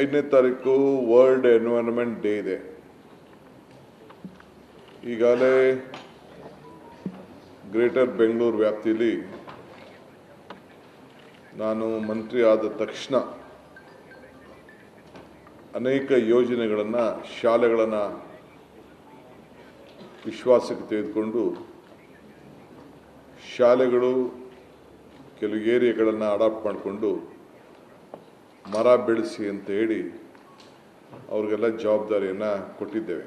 ಐದನೇ ತಾರೀಕು world environment day ಇದೆ. ಈಗಾಗಲೇ ಗ್ರೇಟರ್ ಬೆಂಗಳೂರು ವ್ಯಾಪ್ತಿಯಲ್ಲಿ ನಾನು ಮಂತ್ರಿ ಆದ ತಕ್ಷಣ ಅನೇಕ ಯೋಜನೆಗಳನ್ನು, ಶಾಲೆಗಳನ್ನು ವಿಶ್ವಾಸಕ್ಕೆ ತೆಗೆದುಕೊಂಡು ಶಾಲೆಗಳು, ಕೆಲವು ಏರಿಯಾಗಳನ್ನು ಅಡಾಪ್ಟ್ ಮಾಡಿಕೊಂಡು ಮರ ಬೆಳೆಸಿ ಅಂತ ಹೇಳಿ ಅವ್ರಿಗೆಲ್ಲ ಜವಾಬ್ದಾರಿಯನ್ನು ಕೊಟ್ಟಿದ್ದೇವೆ.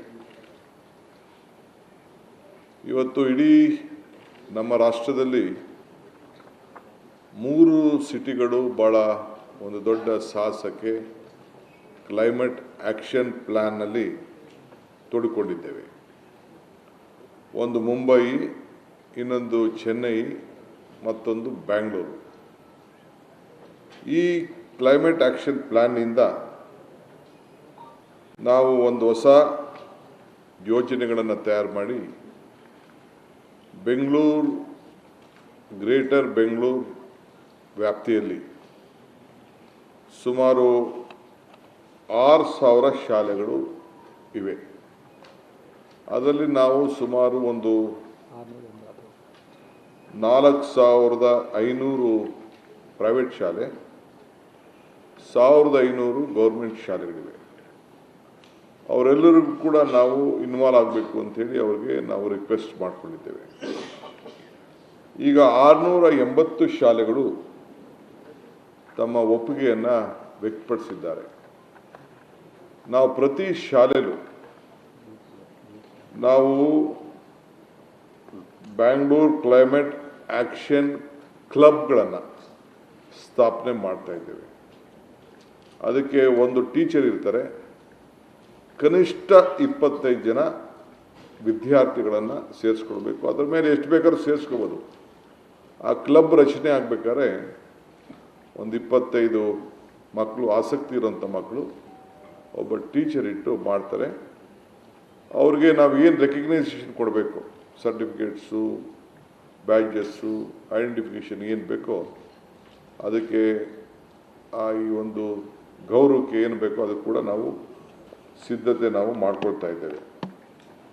ಇವತ್ತು ಇಡೀ ನಮ್ಮ ರಾಷ್ಟ್ರದಲ್ಲಿ ಮೂರು ಸಿಟಿಗಳು ಭಾಳ ಒಂದು ದೊಡ್ಡ ಸಾಹಸಕ್ಕೆ ಕ್ಲೈಮೇಟ್ ಆ್ಯಕ್ಷನ್ ಪ್ಲ್ಯಾನ್ನಲ್ಲಿ ತೊಡಕೊಂಡಿದ್ದೇವೆ. ಒಂದು ಮುಂಬೈ, ಇನ್ನೊಂದು ಚೆನ್ನೈ, ಮತ್ತೊಂದು ಬ್ಯಾಂಗ್ಳೂರು. ಈ ಕ್ಲೈಮೇಟ್ ಆ್ಯಕ್ಷನ್ ಪ್ಲ್ಯಾನ್ನಿಂದ ನಾವು ಒಂದು ಹೊಸ ಯೋಜನೆಗಳನ್ನು ತಯಾರು ಮಾಡಿ ಬೆಂಗಳೂರು, ಗ್ರೇಟರ್ ಬೆಂಗಳೂರು ವ್ಯಾಪ್ತಿಯಲ್ಲಿ ಸುಮಾರು ಆರು ಸಾವಿರ ಶಾಲೆಗಳು ಇವೆ. ಅದರಲ್ಲಿ ನಾವು ಸುಮಾರು ಒಂದು ನಾಲ್ಕು ಸಾವಿರದ ಐನೂರು ಪ್ರೈವೇಟ್ ಶಾಲೆ. ಸಾವಿರದ ಐನೂರು ಗೌರ್ಮೆಂಟ್ ಶಾಲೆಗಳಿವೆ. ಅವರೆಲ್ಲರಿಗೂ ಕೂಡ ನಾವು ಇನ್ವಾಲ್ವ್ ಆಗಬೇಕು ಅಂಥೇಳಿ ಅವ್ರಿಗೆ ನಾವು ರಿಕ್ವೆಸ್ಟ್ ಮಾಡಿಕೊಂಡಿದ್ದೇವೆ. ಈಗ ಆರುನೂರ ಎಂಬತ್ತು ಶಾಲೆಗಳು ತಮ್ಮ ಒಪ್ಪಿಗೆಯನ್ನು ವ್ಯಕ್ತಪಡಿಸಿದ್ದಾರೆ. ನಾವು ಪ್ರತಿ ಶಾಲೆಯಲ್ಲೂ ನಾವು ಬ್ಯಾಂಗ್ಳೂರ್ ಕ್ಲೈಮೇಟ್ ಆಕ್ಷನ್ ಕ್ಲಬ್ಗಳನ್ನು ಸ್ಥಾಪನೆ ಮಾಡ್ತಾ ಇದ್ದೇವೆ. ಅದಕ್ಕೆ ಒಂದು ಟೀಚರ್ ಇರ್ತಾರೆ. ಕನಿಷ್ಠ ಇಪ್ಪತ್ತೈದು ಜನ ವಿದ್ಯಾರ್ಥಿಗಳನ್ನು ಸೇರಿಸ್ಕೊಳ್ಬೇಕು. ಅದ್ರ ಮೇಲೆ ಎಷ್ಟು ಬೇಕಾದ್ರೂ ಸೇರಿಸ್ಕೋಬೋದು. ಆ ಕ್ಲಬ್ ರಚನೆ ಆಗಬೇಕಾದ್ರೆ ಒಂದು ಇಪ್ಪತ್ತೈದು ಮಕ್ಕಳು ಆಸಕ್ತಿ ಇರೋಂಥ ಮಕ್ಕಳು ಒಬ್ಬ ಟೀಚರ್ ಇಟ್ಟು ಮಾಡ್ತಾರೆ. ಅವ್ರಿಗೆ ನಾವು ಏನು ರೆಕಗ್ನೈಸೇಷನ್ ಕೊಡಬೇಕು? ಸರ್ಟಿಫಿಕೇಟ್ಸು, ಬ್ಯಾಡ್ಜಸ್ಸು, ಐಡೆಂಟಿಫಿಕೇಷನ್ ಏನು ಬೇಕೋ ಅದಕ್ಕೆ ಆ ಈ ಒಂದು ಗೌರವಕ್ಕೆ ಏನು ಬೇಕೋ ಅದಕ್ಕೆ ಕೂಡ ನಾವು ಸಿದ್ಧತೆ ನಾವು ಮಾಡ್ಕೊಳ್ತಾ ಇದ್ದೇವೆ.